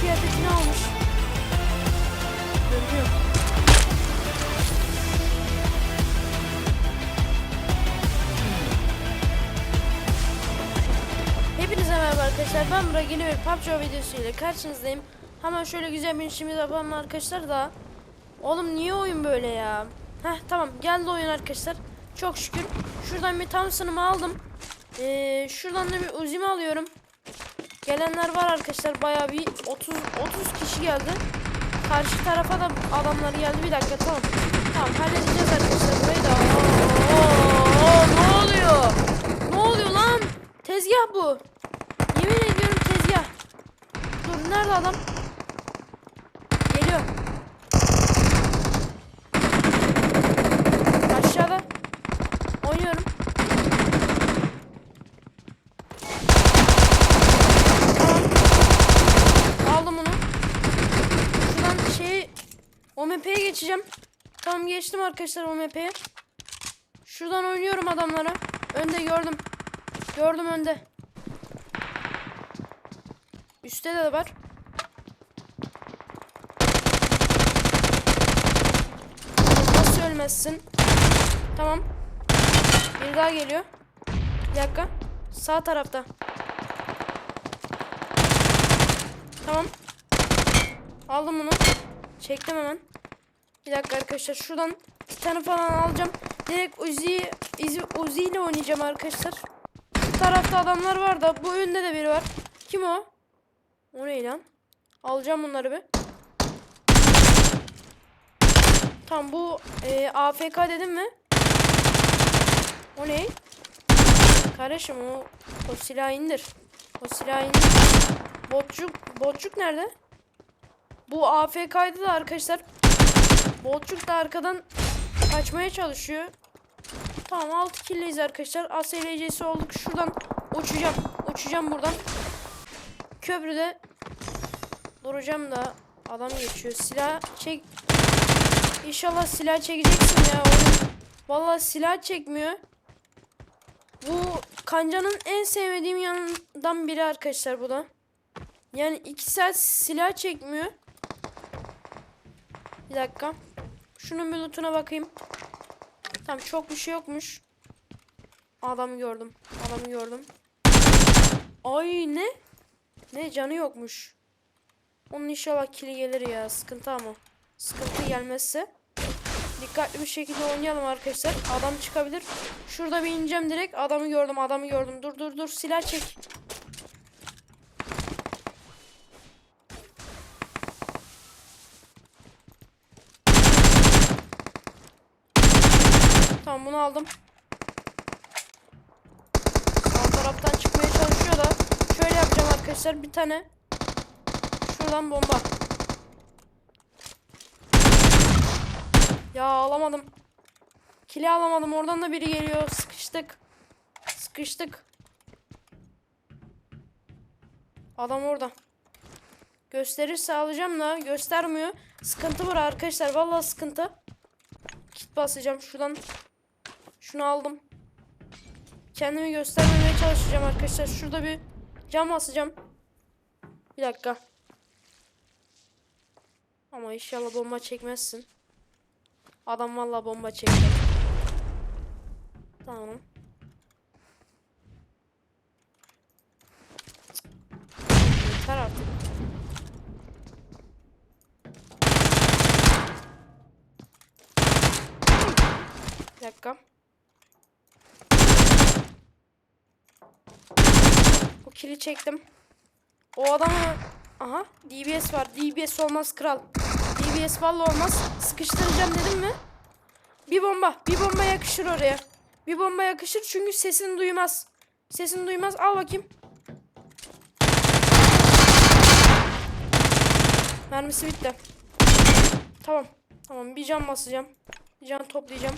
kıyafetini almış. Görünüyor. Hepinize merhaba arkadaşlar. Ben Burak yeni bir PUBG videosu ile karşınızdayım. Hemen şöyle güzel bir işimiz yapalım arkadaşlar da. Oğlum niye oyun böyle ya? Heh tamam geldi oyun arkadaşlar. Çok şükür. Şuradan bir Thompson'ımı aldım. Ee, şuradan da bir Uzi'mi alıyorum. Gelenler var arkadaşlar. Bayağı bir 30 30 kişi geldi. Karşı tarafa da adamlar geldi. Bir dakika tamam. Tamam halledeceğiz arkadaşlar burayı da. Oo, ne oluyor? Ne oluyor lan? Tezgah bu. Yemin ediyorum tezgah. Dur nerede adam? Geliyor. Aşağıda. Oynuyorum. Tamam. Aldım onu. Şuradan şey OMP'ye geçeceğim. Tamam geçtim arkadaşlar OMP'ye. Şuradan oynuyorum adamlara. Önde gördüm. Gördüm önde. Üstte de var. Nasıl ölmezsin? Tamam. Bir daha geliyor. Bir dakika. Sağ tarafta. Tamam. Aldım bunu. Çektim hemen. Bir dakika arkadaşlar. Şuradan bir tane falan alacağım. Direkt Uzi, Uzi, Uzi ile oynayacağım arkadaşlar. Bu tarafta adamlar var da bu önde de biri var. Kim o? O ne lan? Alacağım bunları bir. Tamam bu e, AFK dedim mi? O ne? Kardeşim o, o silahı indir. O silahı indir. Botçuk, botçuk nerede? Bu AFK'ydı da arkadaşlar. Botçuk da arkadan kaçmaya çalışıyor. Tamam 6 kill'leyiz arkadaşlar. ASLC'si olduk. Şuradan uçacağım. Uçacağım buradan. Köprüde duracağım da adam geçiyor. Silah çek. İnşallah silah çekeceksin ya. Vallahi silah çekmiyor. Bu kancanın en sevmediğim yanından biri arkadaşlar bu da. Yani iki saat silah çekmiyor. Bir dakika. Şunun bir lootuna bakayım. Tamam çok bir şey yokmuş. Adamı gördüm. Adamı gördüm. Ay ne? Ne canı yokmuş. Onun inşallah kili gelir ya. Sıkıntı ama. Sıkıntı gelmezse. Dikkatli bir şekilde oynayalım arkadaşlar. Adam çıkabilir. Şurada bir ineceğim direkt. Adamı gördüm. Adamı gördüm. Dur dur dur. Silah çek. Tamam bunu aldım. Sağ taraftan çıkmaya çalışıyor da. Şöyle yapacağım arkadaşlar. Bir tane. Şuradan bomba. Ya alamadım. Kili alamadım. Oradan da biri geliyor. Sıkıştık. Sıkıştık. Adam orada. Gösterirse alacağım da göstermiyor. Sıkıntı var arkadaşlar. Vallahi sıkıntı. Kit basacağım şuradan. Şunu aldım. Kendimi göstermemeye çalışacağım arkadaşlar. Şurada bir cam asacağım. Bir dakika. Ama inşallah bomba çekmezsin. Adam vallahi bomba çekti. Tamam. Yeter artık. Bir dakika. O kili çektim. O adamı... Aha DBS var. DBS olmaz kral. DBS vallahi olmaz. Sıkıştıracağım dedim mi? Bir bomba. Bir bomba yakışır oraya. Bir bomba yakışır çünkü sesini duymaz. Sesini duymaz. Al bakayım. Mermisi bitti. Tamam. Tamam bir can basacağım. Bir can toplayacağım.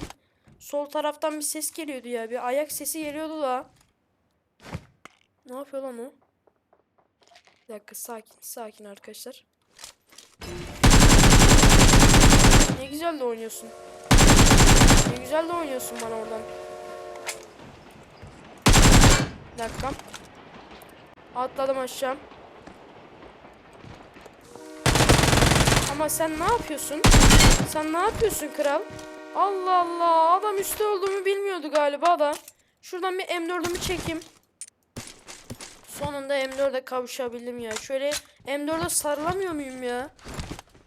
Sol taraftan bir ses geliyordu ya. Bir ayak sesi geliyordu da. Ne yapıyor lan o? Bir dakika sakin sakin arkadaşlar. Ne güzel de oynuyorsun. Ne güzel de oynuyorsun bana oradan. Bir dakika. Atladım aşağı. Ama sen ne yapıyorsun? Sen ne yapıyorsun kral? Allah Allah adam üstte olduğumu bilmiyordu galiba da. Şuradan bir M4'ümü çekeyim. Sonunda M4'e kavuşabildim ya. Şöyle M4'e sarılamıyor muyum ya?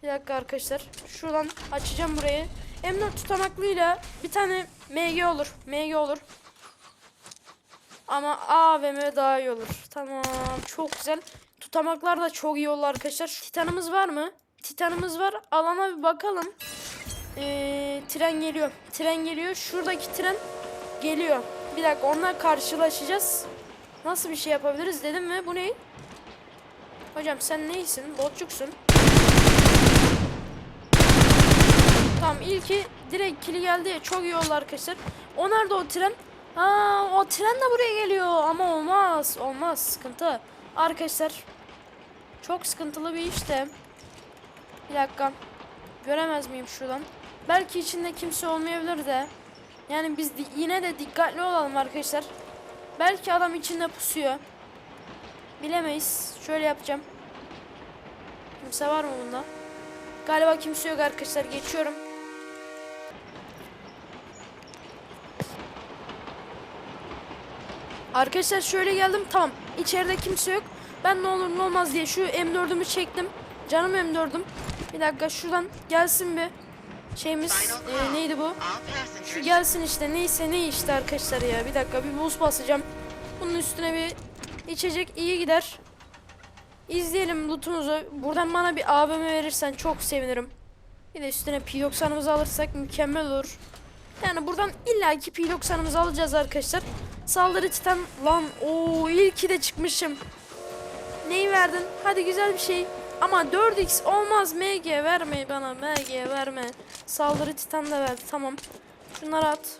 Bir dakika arkadaşlar. Şuradan açacağım burayı. M4 tutanaklıyla bir tane MG olur. MG olur. Ama AVM daha iyi olur. Tamam. Çok güzel. Tutamaklar da çok iyi oldu arkadaşlar. Titanımız var mı? Titanımız var. Alana bir bakalım. Ee, tren geliyor. Tren geliyor. Şuradaki tren geliyor. Bir dakika onunla karşılaşacağız. Nasıl bir şey yapabiliriz dedim mi? Bu ne? Hocam sen neysin? Botçuksun. Tamam ilki direkt kili geldi çok iyi oldu arkadaşlar. O nerede o tren? Aa o tren de buraya geliyor ama olmaz olmaz sıkıntı. Arkadaşlar çok sıkıntılı bir işte. Bir dakika göremez miyim şuradan? Belki içinde kimse olmayabilir de. Yani biz yine de dikkatli olalım arkadaşlar. Belki adam içinde pusuyor. Bilemeyiz. Şöyle yapacağım. Kimse var mı bunda? Galiba kimse yok arkadaşlar. Geçiyorum. Arkadaşlar şöyle geldim. Tamam. İçeride kimse yok. Ben ne olur ne olmaz diye şu M4'ümü çektim. Canım M4'üm. Bir dakika şuradan gelsin bir şeyimiz. Ee, neydi bu? Şu gelsin işte. Neyse ne işte arkadaşlar ya. Bir dakika bir buz basacağım. Bunun üstüne bir içecek iyi gider. İzleyelim lootumuzu. Buradan bana bir AVM verirsen çok sevinirim. Bir de üstüne P90'ımızı alırsak mükemmel olur. Yani buradan illaki P90'ımızı alacağız arkadaşlar. Saldırı titan lan o ilki de çıkmışım. Neyi verdin? Hadi güzel bir şey. Ama 4x olmaz MG verme bana MG verme. Saldırı titan da verdi tamam. Şunları at.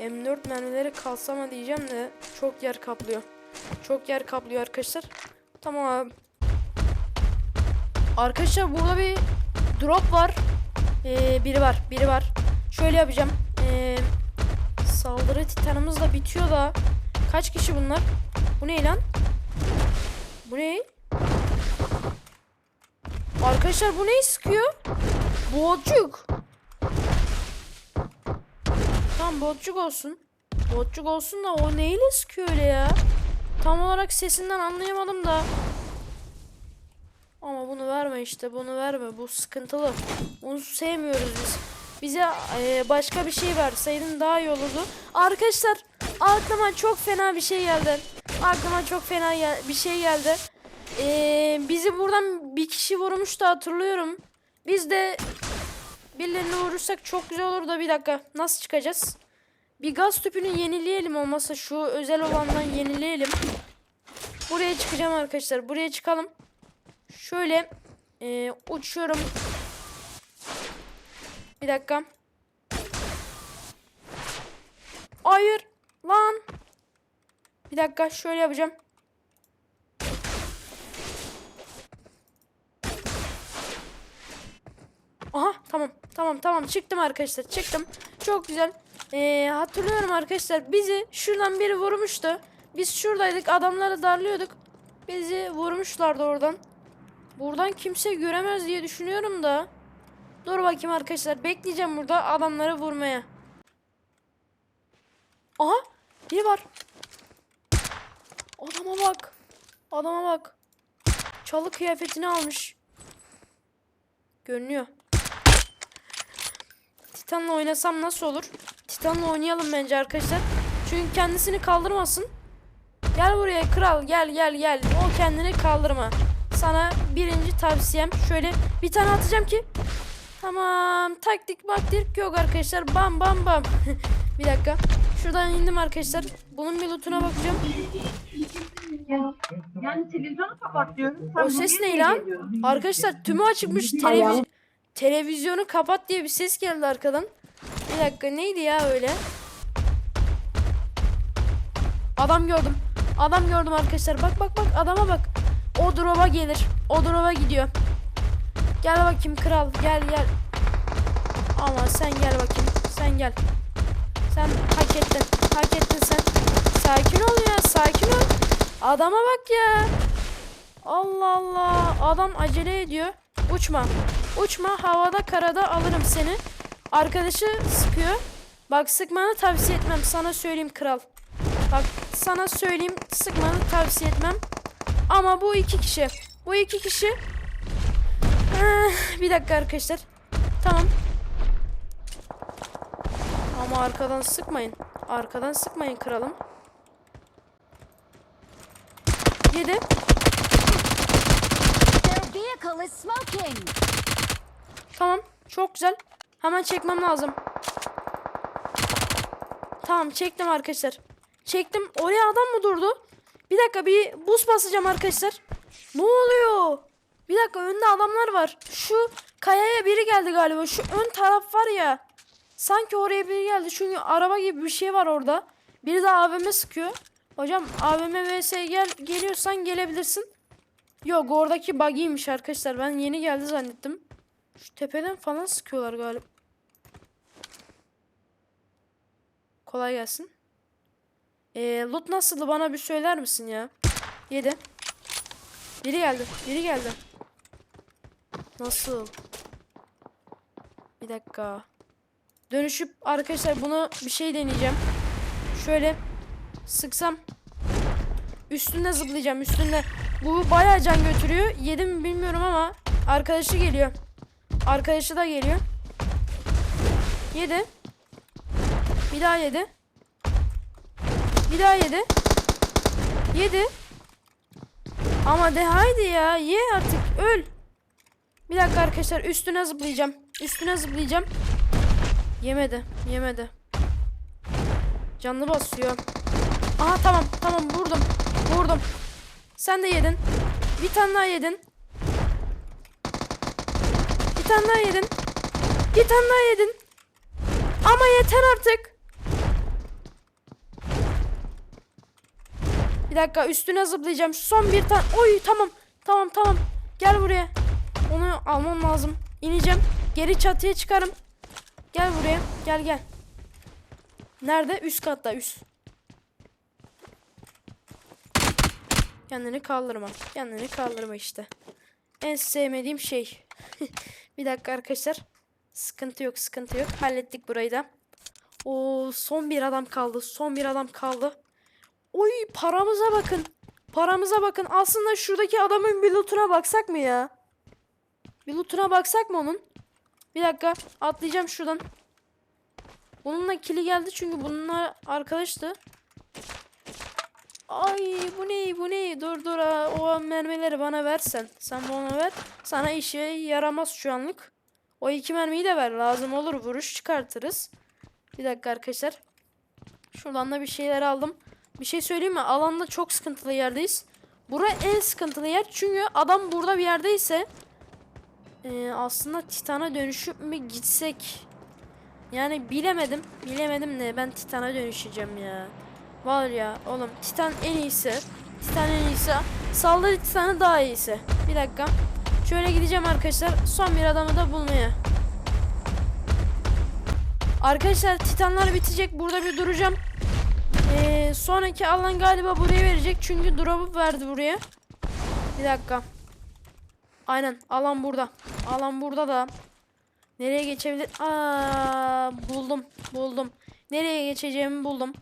M4 mermileri kalsama diyeceğim de çok yer kaplıyor. Çok yer kaplıyor arkadaşlar. Tamam. Arkadaşlar burada bir drop var. Ee, biri var. Biri var. Şöyle yapacağım. Ee, saldırı titanımız da bitiyor da. Kaç kişi bunlar? Bu ne lan? Bu ne? Arkadaşlar bu neyi sıkıyor? Botçuk. Tamam botçuk olsun. Botçuk olsun da o neyle sıkıyor öyle ya? Tam olarak sesinden anlayamadım da. Ama bunu verme işte bunu verme bu sıkıntılı. Bunu sevmiyoruz biz. Bize e, başka bir şey verseydin daha iyi olurdu. Arkadaşlar aklıma çok fena bir şey geldi. Aklıma çok fena bir şey geldi. E, bizi buradan bir kişi vurmuştu hatırlıyorum. Biz de birilerini vurursak çok güzel olur da bir dakika. Nasıl çıkacağız? Bir gaz tüpünü yenileyelim olmazsa şu özel olandan yenileyelim. Buraya çıkacağım arkadaşlar. Buraya çıkalım. Şöyle e, uçuyorum. Bir dakika. Hayır. Lan. Bir dakika şöyle yapacağım. Aha tamam tamam çıktım arkadaşlar çıktım. Çok güzel. Ee, hatırlıyorum arkadaşlar bizi şuradan biri vurmuştu. Biz şuradaydık adamları darlıyorduk. Bizi vurmuşlardı oradan. Buradan kimse göremez diye düşünüyorum da. Dur bakayım arkadaşlar bekleyeceğim burada adamları vurmaya. Aha biri var. Adama bak. Adama bak. Çalı kıyafetini almış. Görünüyor. Titan'la oynasam nasıl olur? Titan'la oynayalım bence arkadaşlar. Çünkü kendisini kaldırmasın. Gel buraya kral gel gel gel. O kendini kaldırma. Sana birinci tavsiyem şöyle bir tane atacağım ki. Tamam taktik maktik yok arkadaşlar. Bam bam bam. bir dakika. Şuradan indim arkadaşlar. Bunun bir lootuna bakacağım. Yani televizyonu kapat diyorum. Sen O ses ne lan? Arkadaşlar tümü açıkmış. Televiz televizyonu kapat diye bir ses geldi arkadan. Bir dakika neydi ya öyle? Adam gördüm. Adam gördüm arkadaşlar. Bak bak bak adama bak. O drop'a gelir. O drop'a gidiyor. Gel bakayım kral. Gel gel. Ama sen gel bakayım. Sen gel. Sen hak ettin. Hak ettin sen. Sakin ol ya. Sakin ol. Adama bak ya. Allah Allah. Adam acele ediyor. Uçma. Uçma. Havada karada alırım seni. Arkadaşı sıkıyor. Bak sıkmanı tavsiye etmem. Sana söyleyeyim kral. Bak sana söyleyeyim sıkmanı tavsiye etmem. Ama bu iki kişi. Bu iki kişi. Eh, bir dakika arkadaşlar. Tamam. Ama arkadan sıkmayın. Arkadan sıkmayın kralım. Yedi. Vehicle is smoking. Tamam. Çok güzel. Hemen çekmem lazım. Tamam çektim arkadaşlar. Çektim. Oraya adam mı durdu? Bir dakika bir buz basacağım arkadaşlar. Ne oluyor? Bir dakika önde adamlar var. Şu kayaya biri geldi galiba. Şu ön taraf var ya. Sanki oraya biri geldi. Çünkü araba gibi bir şey var orada. Biri de AVM sıkıyor. Hocam AVM vs gel geliyorsan gelebilirsin. Yok oradaki buggy'ymiş arkadaşlar. Ben yeni geldi zannettim. Şu tepeden falan sıkıyorlar galiba. Kolay gelsin. Ee, loot nasıldı bana bir söyler misin ya? Yedi. Biri geldi. Biri geldi. Nasıl? Bir dakika. Dönüşüp arkadaşlar bunu bir şey deneyeceğim. Şöyle sıksam üstünde zıplayacağım üstünde. Bu bayağı can götürüyor. Yedim mi bilmiyorum ama arkadaşı geliyor. Arkadaşı da geliyor. Yedi. Bir daha yedi. Bir daha yedi. Yedi. Ama de haydi ya ye artık öl. Bir dakika arkadaşlar üstüne zıplayacağım. Üstüne zıplayacağım. Yemedi. Yemedi. Canlı basıyor. Aha tamam tamam vurdum. Vurdum. Sen de yedin. Bir tane daha yedin. Bir tane daha yedin. Bir tane daha yedin. Ama yeter artık. Bir dakika üstüne zıplayacağım. Son bir tane. Oy tamam. Tamam tamam. Gel buraya. Onu almam lazım. İneceğim. Geri çatıya çıkarım. Gel buraya. Gel gel. Nerede? Üst katta üst. Kendini kaldırma. Kendini kaldırma işte. En sevmediğim şey. bir dakika arkadaşlar. Sıkıntı yok sıkıntı yok. Hallettik burayı da. O son bir adam kaldı. Son bir adam kaldı. Oy paramıza bakın. Paramıza bakın. Aslında şuradaki adamın bir lootuna baksak mı ya? Bir lootuna baksak mı onun? Bir dakika atlayacağım şuradan. Bununla kili geldi çünkü bununla arkadaştı. Ay bu ne bu ne dur dur o mermileri bana versen. Sen bana ver. Sana işe yaramaz şu anlık. O iki mermiyi de ver lazım olur vuruş çıkartırız. Bir dakika arkadaşlar. Şuradan da bir şeyler aldım. Bir şey söyleyeyim mi? Alanda çok sıkıntılı yerdeyiz. Bura en sıkıntılı yer. Çünkü adam burada bir yerdeyse e, aslında Titan'a dönüşüp mü gitsek? Yani bilemedim. Bilemedim ne? Ben Titan'a dönüşeceğim ya. Var ya oğlum Titan en iyisi. Titan en iyisi. Saldırı Titan'ı daha iyisi. Bir dakika. Şöyle gideceğim arkadaşlar. Son bir adamı da bulmaya. Arkadaşlar Titanlar bitecek. Burada bir duracağım. Ee, sonraki alan galiba buraya verecek. Çünkü drop'u verdi buraya. Bir dakika. Aynen alan burada. Alan burada da. Nereye geçebilir? Aa, buldum. Buldum. Nereye geçeceğimi buldum.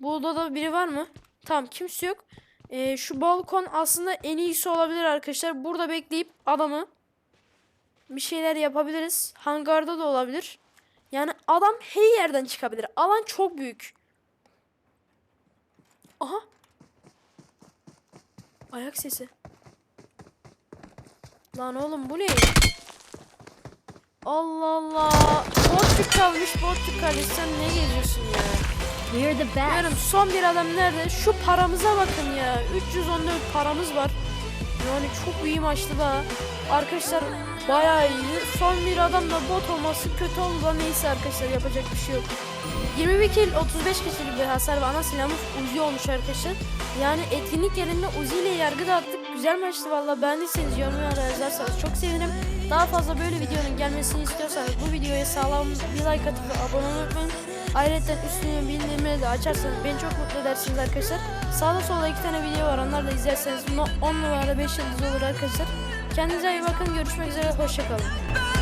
Burada da biri var mı? Tamam kimse yok. Ee, şu balkon aslında en iyisi olabilir arkadaşlar. Burada bekleyip adamı bir şeyler yapabiliriz. Hangarda da olabilir. Yani adam her yerden çıkabilir. Alan çok büyük. Aha. Ayak sesi. Lan oğlum bu ne? Allah Allah. Botçuk kalmış botçuk kardeş sen ne geziyorsun ya? We're the best. Diyorum son bir adam nerede? Şu paramıza bakın ya. 314 paramız var. Yani çok iyi maçtı da. Arkadaşlar bayağı iyi. Son bir adam da bot olması kötü oldu da neyse arkadaşlar yapacak bir şey yok. 21 kill 35 kişilik bir hasar ve ana silahımız Uzi olmuş arkadaşlar. Yani etkinlik yerinde Uzi ile yargı dağıttık. Güzel maçtı valla beğendiyseniz yorumlara yazarsanız çok sevinirim. Daha fazla böyle videonun gelmesini istiyorsanız bu videoya sağlam bir like atıp abone olmayı unutmayın. Ayrıca üstüne bildirimleri de açarsanız beni çok mutlu edersiniz arkadaşlar. Sağda solda iki tane video var onları da izlerseniz 10 numara 5 yıldız olur arkadaşlar. Kendinize iyi bakın. Görüşmek üzere. Hoşçakalın.